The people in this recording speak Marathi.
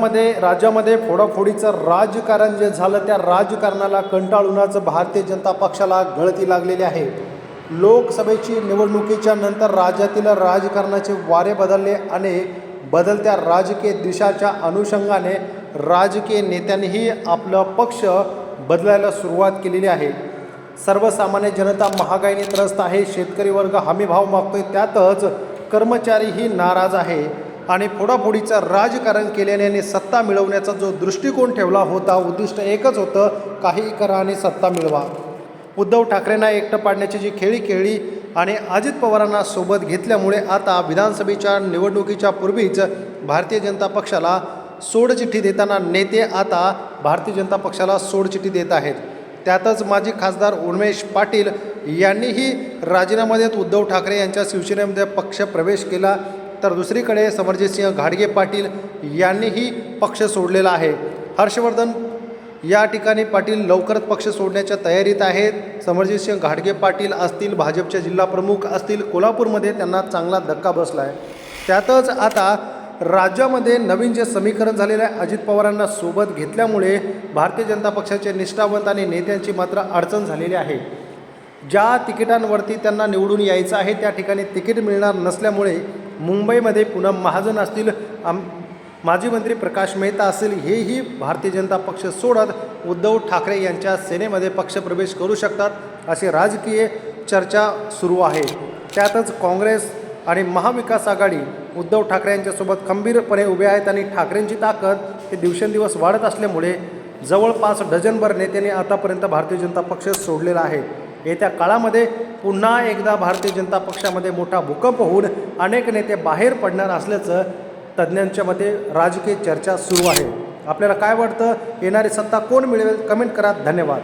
मध्ये राज्यामध्ये फोडाफोडीचं राजकारण जे झालं त्या राजकारणाला कंटाळूनच भारतीय जनता पक्षाला गळती लागलेली आहे. लोकसभेची निवडणुकीच्या नंतर राज्यातील राजकारणाचे वारे बदलले आणि बदलत्या राजकीय दिशाच्या अनुषंगाने राजकीय नेत्यांनीही आपलं पक्ष बदलायला सुरुवात केलेली आहे. सर्वसामान्य जनता महागाईने त्रस्त आहे शेतकरी वर्ग हमीभाव मागतोय त्यातच कर्मचारीही नाराज आहे. आणि फोडाफोडीचं राजकारण केल्याने आणि सत्ता मिळवण्याचा जो दृष्टिकोन ठेवला होता उद्दिष्ट एकच होतं काही करा आणि सत्ता मिळवा. उद्धव ठाकरेंना एकटं पाडण्याची जी खेळी खेळली आणि अजित पवारांना सोबत घेतल्यामुळे आता विधानसभेच्या निवडणुकीच्या पूर्वीच भारतीय जनता पक्षाला सोडचिठ्ठी देताना नेते आता भारतीय जनता पक्षाला सोडचिठ्ठी देत आहेत. त्यातच माजी खासदार उन्मेश पाटील यांनीही राजीनामा देत उद्धव ठाकरे यांच्या शिवसेनेमध्ये पक्ष प्रवेश केला. तर दुसरीकडे समरजितसिंह घाडगे पाटील यांनीही पक्ष सोडलेला आहे. हर्षवर्धन या ठिकाणी पाटील लवकरच पक्ष सोडण्याच्या तयारीत आहेत. समरजितसिंह घाडगे पाटील असतील भाजपचे जिल्हा प्रमुख असतील कोल्हापूरमध्ये त्यांना चांगला धक्का बसला आहे त्यातच आता राज्यामध्ये नवीन जे समीकरण झालेलं आहे अजित पवारांना सोबत घेतल्यामुळे भारतीय जनता पक्षाचे निष्ठावंत आणि नेत्यांची मात्र अडचण झालेली आहे. ज्या तिकिटांवरती त्यांना निवडून यायचं आहे त्या ठिकाणी तिकीट मिळणार नसल्यामुळे मुंबईमध्ये पुन्हा महाजन असतील आम माजी मंत्री प्रकाश मेहता असतील हेही भारतीय जनता पक्ष सोडत उद्धव ठाकरे यांच्या सेनेमध्ये पक्षप्रवेश करू शकतात अशी राजकीय चर्चा सुरू आहे. त्यातच काँग्रेस आणि महाविकास आघाडी उद्धव ठाकरे यांच्यासोबत खंबीरपणे उभे आहेत आणि ठाकरेंची ताकद हे दिवसेंदिवस वाढत असल्यामुळे जवळपास डझनभर नेत्यांनी आतापर्यंत भारतीय जनता पक्ष सोडलेला आहे. येत्या काळामध्ये पुन्हा एकदा भारतीय जनता पक्षामध्ये मोठा भूकंप होऊन अनेक नेते बाहेर पडणार असल्याचं तज्ज्ञांच्या मते राजकीय चर्चा सुरू आहे. आपल्याला काय वाटतं? येणारी सत्ता कोण मिळवेल? कमेंट करा. धन्यवाद.